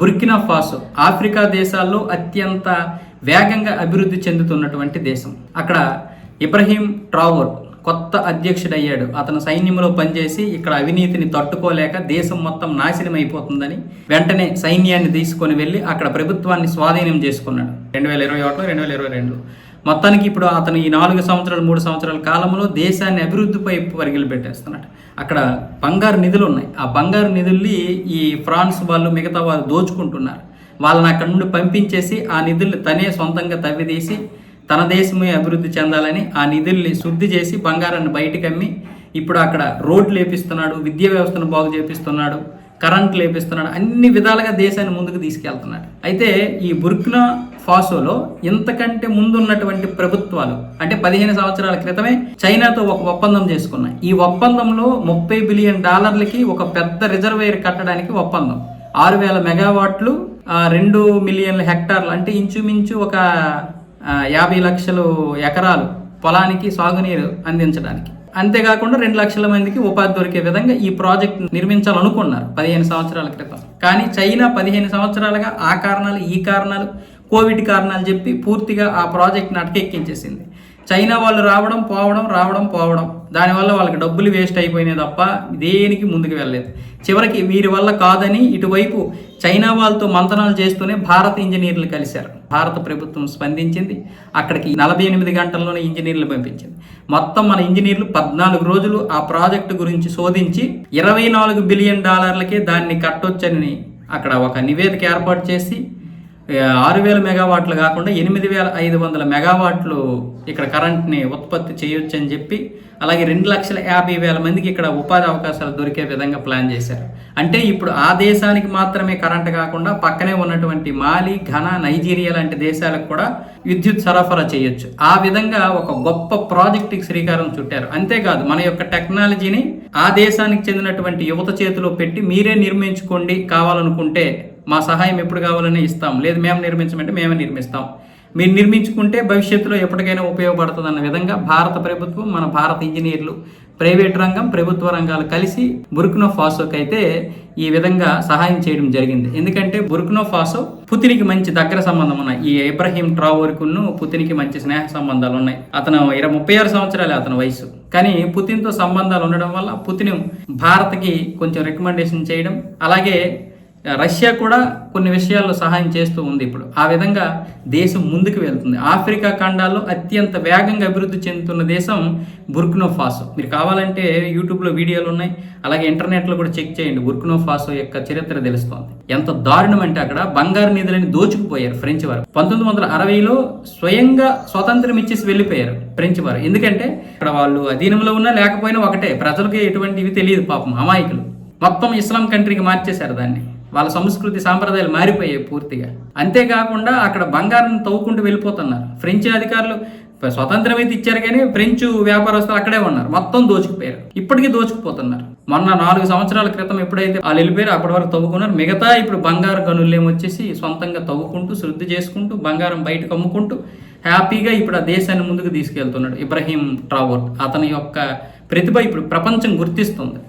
Burkina Faso Africa దేశాల్లో అత్యంత వేగంగా అభివృద్ధి చెందుతున్నటువంటి దేశం. అక్కడ ఇబ్రహీం ట్రావోర్ కొత్త అధ్యక్షుడయ్యాడు. అతను సైన్యంలో పనిచేసి ఇక్కడ అవినీతిని తట్టుకోలేక దేశం మొత్తం నాశనం అయిపోతుందని వెంటనే సైన్యాన్ని తీసుకొని వెళ్ళి అక్కడ ప్రభుత్వాన్ని స్వాధీనం చేసుకున్నాడు. రెండు వేల ఇరవై ఒకటిలో రెండు వేల ఇరవై రెండులో. మొత్తానికి ఇప్పుడు అతను ఈ నాలుగు సంవత్సరాలు మూడు సంవత్సరాల కాలంలో దేశాన్ని అభివృద్ధిపై పరిగెలు పెట్టేస్తున్నాడు అక్కడ బంగారు నిధులు ఉన్నాయి. ఆ బంగారు నిధుల్ని ఈ ఫ్రాన్స్ వాళ్ళు మిగతా వాళ్ళు దోచుకుంటున్నారు. వాళ్ళని అక్కడ నుండి పంపించేసి ఆ నిధుల్ని తనే సొంతంగా తవ్విదీసి తన దేశమే అభివృద్ధి చెందాలని ఆ నిధుల్ని శుద్ధి చేసి బంగారాన్ని బయటకు అమ్మి ఇప్పుడు అక్కడ రోడ్లు లేపిస్తున్నాడు విద్యా వ్యవస్థను బాగు చేపిస్తున్నాడు కరెంట్ లేపిస్తున్నాడు అన్ని విధాలుగా దేశాన్ని ముందుకు తీసుకెళ్తున్నాడు. అయితే ఈ బుర్కినా ఫాసోలో ఇంతకంటే ముందు ఉన్నటువంటి ప్రభుత్వాలు అంటే పదిహేను సంవత్సరాల క్రితమే చైనాతో ఒక ఒప్పందం చేసుకున్నాయి. ఈ ఒప్పందంలో ముప్పై బిలియన్ డాలర్లకి ఒక పెద్ద రిజర్వేయర్ కట్టడానికి ఒప్పందం. ఆరు వేల మెగావాట్లు రెండు మిలియన్ల హెక్టార్లు అంటే ఇంచుమించు ఒక యాభై లక్షలు ఎకరాలు పొలానికి సాగునీరు అందించడానికి. అంతేకాకుండా రెండు లక్షల మందికి ఉపాధి దొరికే విధంగా ఈ ప్రాజెక్ట్ నిర్మించాలనుకున్నారు పదిహేను సంవత్సరాల క్రితం. కానీ చైనా పదిహేను సంవత్సరాలుగా ఆ కారణాలు ఈ కారణాలు కోవిడ్ కారణాలు చెప్పి పూర్తిగా ఆ ప్రాజెక్ట్ అటకెక్కించేసింది చైనా వాళ్ళు రావడం పోవడం రావడం పోవడం. దానివల్ల వాళ్ళకి డబ్బులు వేస్ట్ అయిపోయినాయి తప్ప దేనికి ముందుకు వెళ్ళలేదు. చివరికి వీరి వల్ల కాదని ఇటువైపు చైనా వాళ్ళతో మంతనాలు చేస్తూనే భారత ఇంజనీర్లు కలిశారు. భారత ప్రభుత్వం స్పందించింది. అక్కడికి నలభై ఎనిమిది గంటల్లోనే ఇంజనీర్లు పంపించింది. మొత్తం మన ఇంజనీర్లు పద్నాలుగు రోజులు ఆ ప్రాజెక్టు గురించి శోధించి ఇరవై నాలుగు బిలియన్ డాలర్లకే దాన్ని కట్టొచ్చని అక్కడ ఒక నివేదిక ఏర్పాటు చేసి ఆరు వేల మెగావాట్లు కాకుండా ఎనిమిది వేల ఐదు వందల మెగావాట్లు ఇక్కడ కరెంట్ని ఉత్పత్తి చేయొచ్చు అని చెప్పి అలాగే రెండు లక్షల యాభై వేల మందికి ఇక్కడ ఉపాధి అవకాశాలు దొరికే విధంగా ప్లాన్ చేశారు. అంటే ఇప్పుడు ఆ దేశానికి మాత్రమే కరెంట్ కాకుండా పక్కనే ఉన్నటువంటి మాలి ఘనా నైజీరియా లాంటి దేశాలకు కూడా విద్యుత్ సరఫరా చేయొచ్చు. ఆ విధంగా ఒక గొప్ప ప్రాజెక్టుకి శ్రీకారం చుట్టారు. అంతేకాదు మన యొక్క టెక్నాలజీని ఆ దేశానికి చెందినటువంటి యువత చేతిలో పెట్టి మీరే నిర్మించుకోండి కావాలనుకుంటే మా సహాయం ఎప్పుడు కావాలని ఇస్తాం. లేదు మేము నిర్మించమంటే మేమే నిర్మిస్తాం. మీరు నిర్మించుకుంటే భవిష్యత్తులో ఎప్పటికైనా ఉపయోగపడుతుంది అన్న విధంగా భారత ప్రభుత్వం మన భారత ఇంజనీర్లు ప్రైవేట్ రంగం ప్రభుత్వ రంగాలు కలిసి బుర్కినో ఫాసోకి అయితే ఈ విధంగా సహాయం చేయడం జరిగింది. ఎందుకంటే బుర్కినో ఫాసో పుతినికి మంచి దగ్గర సంబంధం ఉన్నాయి. ఈ ఇబ్రహీం ట్రావోర్కును పుతినికి మంచి స్నేహ సంబంధాలు ఉన్నాయి. అతను ఇరవై ముప్పై ఆరు సంవత్సరాలే అతని వయసు కానీ పుతిన్తో సంబంధాలు ఉండడం వల్ల పుతిన్ భారత్కి కొంచెం రికమెండేషన్ చేయడం అలాగే రష్యా కూడా కొన్ని విషయాల్లో సహాయం చేస్తూ ఉంది ఇప్పుడు. ఆ విధంగా దేశం ముందుకు వెళ్తుంది. ఆఫ్రికా ఖండాల్లో అత్యంత వేగంగా అభివృద్ధి చెందుతున్న దేశం బుర్కినో ఫాసో. మీరు కావాలంటే యూట్యూబ్లో వీడియోలు ఉన్నాయి. అలాగే ఇంటర్నెట్లో కూడా చెక్ చేయండి. బుర్కినో ఫాసో యొక్క చరిత్ర తెలుస్తోంది. ఎంత దారుణం అంటే అక్కడ బంగారు నిధులని దోచుకుపోయారు ఫ్రెంచ్ వారు. పంతొమ్మిది వందల అరవైలో స్వయంగా స్వతంత్రం ఇచ్చేసి వెళ్ళిపోయారు ఫ్రెంచ్ వారు. ఎందుకంటే ఇక్కడ వాళ్ళు అధీనంలో ఉన్నా లేకపోయినా ఒకటే. ప్రజలకి ఎటువంటివి తెలియదు పాపం. అమాయకులు. మొత్తం ఇస్లాం కంట్రీకి మార్చేశారు దాన్ని. వాళ్ళ సంస్కృతి సాంప్రదాయాలు మారిపోయాయి పూర్తిగా. అంతేకాకుండా అక్కడ బంగారం తవ్వుకుంటూ వెళ్ళిపోతున్నారు. ఫ్రెంచ్ అధికారులు స్వతంత్రం అయితే ఇచ్చారు కానీ ఫ్రెంచ్ వ్యాపారస్తులు అక్కడే ఉన్నారు. మొత్తం దోచుకుపోయారు. ఇప్పటికీ దోచుకుపోతున్నారు. మొన్న నాలుగు సంవత్సరాల క్రితం ఎప్పుడైతే వాళ్ళు వెళ్ళిపోయారు అప్పటి వరకు తవ్వుకున్నారు. మిగతా ఇప్పుడు బంగారు గనులు ఏమొచ్చేసి సొంతంగా తవ్వుకుంటూ శుద్ధి చేసుకుంటూ బంగారం బయటకు అమ్ముకుంటూ హ్యాపీగా ఇప్పుడు ఆ దేశాన్ని ముందుకు తీసుకెళ్తున్నాడు ఇబ్రహీం ట్రావోర్ట్ అతని యొక్క ప్రతిభ ఇప్పుడు ప్రపంచం గుర్తిస్తుంది.